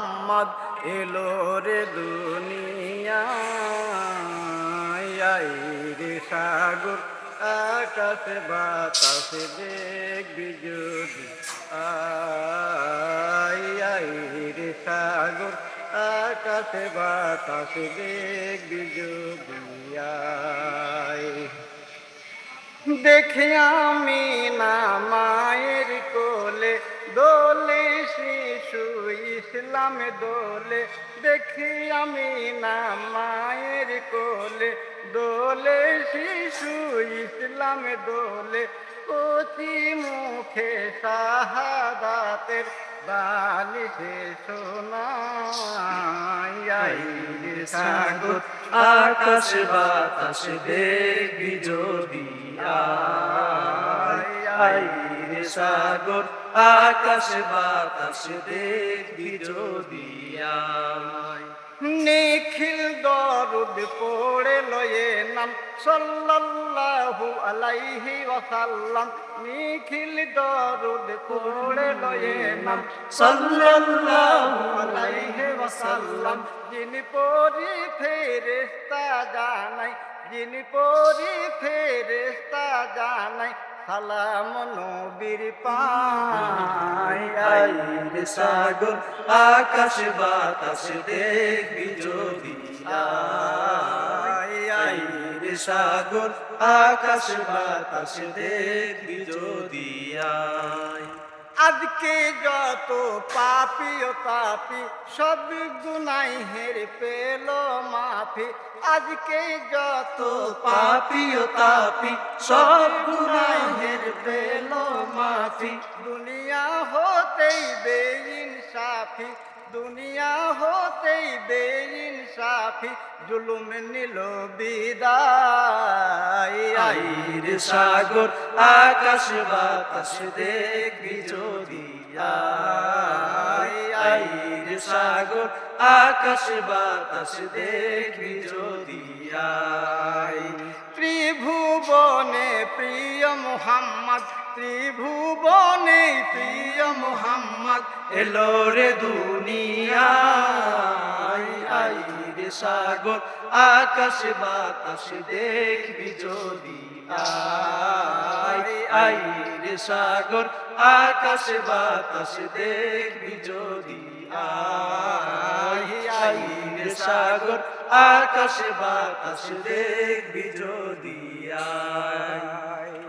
মোহাম্মদ এলো রে দুনিয়া রে সাগর, আকাশে, বাতাসে দেখবি যদি। আই রে সাগর, আকাশে, বাতাসে দেখবি যদি। দেখে আমি ইসলামে দোলে দেখি আমি না মায়ের কোলে। দোলে শিশু ইসলামে দোলে কচি মুখে শাহাদাতের বালি সে সোনাই সাগর আকাশ বাতাস দেখবি যদি রে সাগর, আকাশ বাতাস দেখবি যদি নিখিল দরুদ পড়ে লয়ে নাম, সাল্লাল্লাহু আলাইহি ওয়াসাল্লাম। নিখিল দরুদ পড়ে লয়ে নাম, সাল্লাল্লাহু আলাইহি ওয়াসাল্লাম। যিনি পরি ফেরেশতা জানাই, যিনি পরি ফেরেশতা জানাই সালাম নবীর পাই আই রে সাগর, আকাশ বাতাস দেখবি যদি আয়। আয় রে সাগর, আকাশ বাতাস দেখবি যদি আয়। আজকে যত পাপি ও তাপি সব গুনাই হের পেল মাফি। আজকে যত পাপি ও তাপি সব গুনাই হের পেল মাফি। দুনিয়া হতেই বেইন সাফি দুনিয়া হতেই বেইন সাফি, জুলুম নিল বিদায়। আই রে সাগর, আকাশ বাতাস দেখবি যদি আয় আই রে সাগর, আকাশ বাতাস দেখবি যদি ত্রিভুবনে প্রিয় মোহাম্মদ, ত্রিভুবনে প্রিয় মোহাম্মদ। এলো রে দুনিয়ায়। আই রে সাগর, আকাশ বাতাস দেখবি যদি আই রে সাগর, আকাশ বাতাস দেখবি যদি আই রে সাগর, আকাশ বাতাস দেখবি যদি আয়।